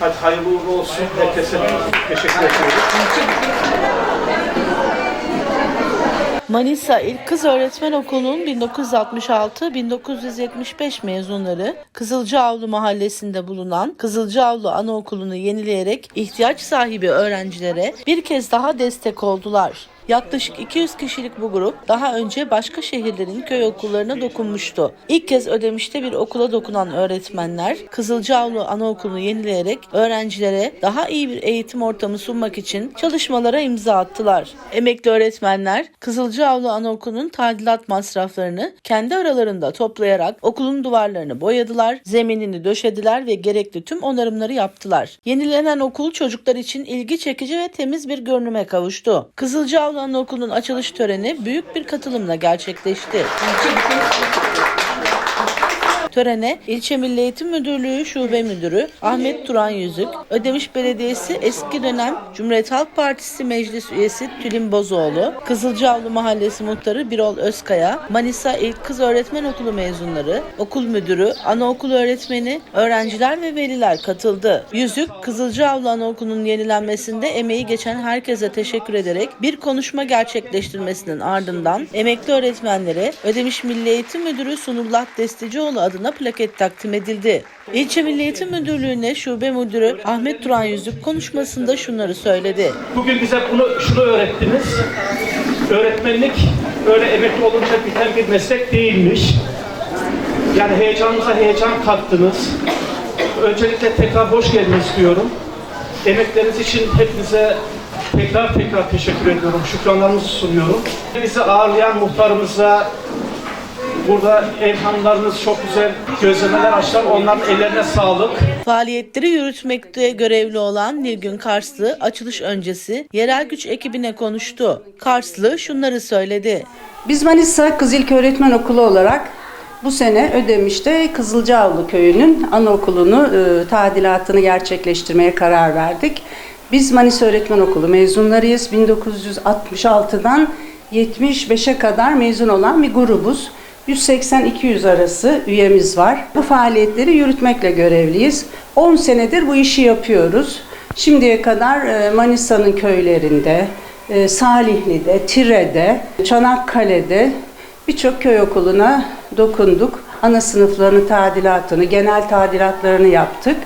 Hadi hayırlı uğurlu olsun. Herkese teşekkür ediyoruz. Manisa İlk Kız Öğretmen Okulu'nun 1966-1975 mezunları Kızılcaavlu Mahallesi'nde bulunan Kızılcaavlu Anaokulu'nu yenileyerek ihtiyaç sahibi öğrencilere bir kez daha destek oldular. Yaklaşık 200 kişilik bu grup daha önce başka şehirlerin köy okullarına dokunmuştu. İlk kez Ödemiş'te bir okula dokunan öğretmenler Kızılcaavlu Anaokulu'nu yenileyerek öğrencilere daha iyi bir eğitim ortamı sunmak için çalışmalara imza attılar. Emekli öğretmenler Kızılcaavlu Anaokulu'nun tadilat masraflarını kendi aralarında toplayarak okulun duvarlarını boyadılar, zeminini döşediler ve gerekli tüm onarımları yaptılar. Yenilenen okul çocuklar için ilgi çekici ve temiz bir görünüme kavuştu. Kızılcaavlu Anaokulu'nun açılış töreni büyük bir katılımla gerçekleşti. Törene İlçe Milli Eğitim Müdürlüğü Şube Müdürü Ahmet Turan Yüzük, Ödemiş Belediyesi eski dönem Cumhuriyet Halk Partisi Meclis Üyesi Tülin Bozoğlu, Kızılcaavlu Mahallesi Muhtarı Birol Özkaya, Manisa İlk Kız Öğretmen Okulu mezunları, okul müdürü, anaokulu öğretmeni, öğrenciler ve veliler katıldı. Yüzük, Kızılcaavlu Anaokulu'nun yenilenmesinde emeği geçen herkese teşekkür ederek bir konuşma gerçekleştirmesinin ardından emekli öğretmenlere Ödemiş Milli Eğitim Müdürü Sunullah Destecioğlu adına plaket takdim edildi. İlçe Milli Eğitim Müdürlüğü'ne şube müdürü Ahmet Turan Yüzük konuşmasında şunları söyledi. Bugün bize bunu şunu öğrettiniz. Öğretmenlik öyle emekli olunca biten bir meslek değilmiş. Yani heyecanımıza heyecan kattınız. Öncelikle tekrar hoş geldiniz diyorum. Emekleriniz için hepinize tekrar tekrar teşekkür ediyorum. Şükranlarımızı sunuyorum. Bizi ağırlayan muhtarımıza burada ev hanımlarınız çok güzel gözlemeler açtılar. Onların ellerine sağlık. Faaliyetleri yürütmekte görevli olan Nilgün Karslı açılış öncesi yerel güç ekibine konuştu. Karslı şunları söyledi. Biz Manisa Kız İlk Öğretmen Okulu olarak bu sene Ödemiş'te Kızılcaavlu Köyü'nün anaokulunu e, tadilatını gerçekleştirmeye karar verdik. Biz Manisa Öğretmen Okulu mezunlarıyız. 1966'dan 75'e kadar mezun olan bir grubuz. 180-200 arası üyemiz var. Bu faaliyetleri yürütmekle görevliyiz. 10 senedir bu işi yapıyoruz. Şimdiye kadar e, Manisa'nın köylerinde, e, Salihli'de, Tire'de, Çanakkale'de birçok köy okuluna dokunduk. Ana sınıflarının tadilatını, genel tadilatlarını yaptık.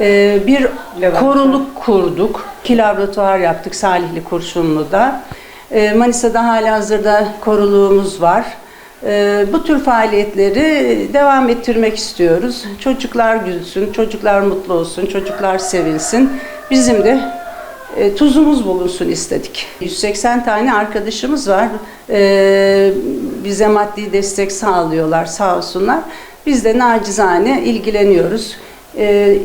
E, Bir koruluk kurduk. İki laboratuvar yaptık Salihli Kurşunlu'da. Manisa'da hala hazırda koruluğumuz var. E, Bu tür faaliyetleri devam ettirmek istiyoruz. Çocuklar gülsün, çocuklar mutlu olsun, çocuklar sevinsin. Bizim de e, tuzumuz bulunsun istedik. 180 tane arkadaşımız var. E, bize maddi destek sağlıyorlar sağ olsunlar. Biz de nacizane ilgileniyoruz. E,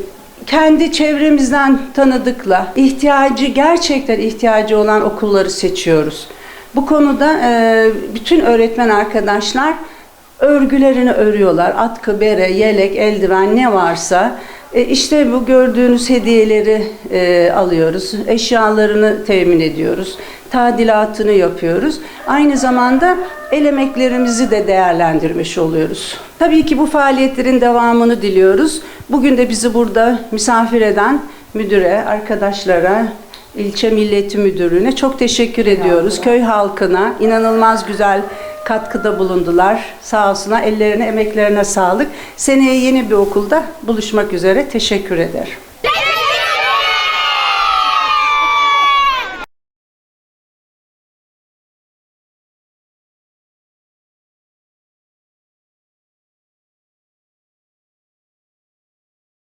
kendi çevremizden tanıdıkla ihtiyacı gerçekten ihtiyacı olan okulları seçiyoruz. Bu konuda e, bütün öğretmen arkadaşlar örgülerini örüyorlar. Atkı, bere, yelek, eldiven ne varsa e, işte bu gördüğünüz hediyeleri e, alıyoruz. Eşyalarını temin ediyoruz. Tadilatını yapıyoruz. Aynı zamanda el emeklerimizi de değerlendirmiş oluyoruz. Tabii ki bu faaliyetlerin devamını diliyoruz. Bugün de bizi burada misafir eden müdüre, arkadaşlara, ilçe Milli Eğitim Müdürlüğü'ne çok teşekkür ediyoruz. Köy halkına inanılmaz güzel katkıda bulundular. Sağ olsunlar. Ellerine, emeklerine sağlık. Seneye yeni bir okulda buluşmak üzere. Teşekkür ederim.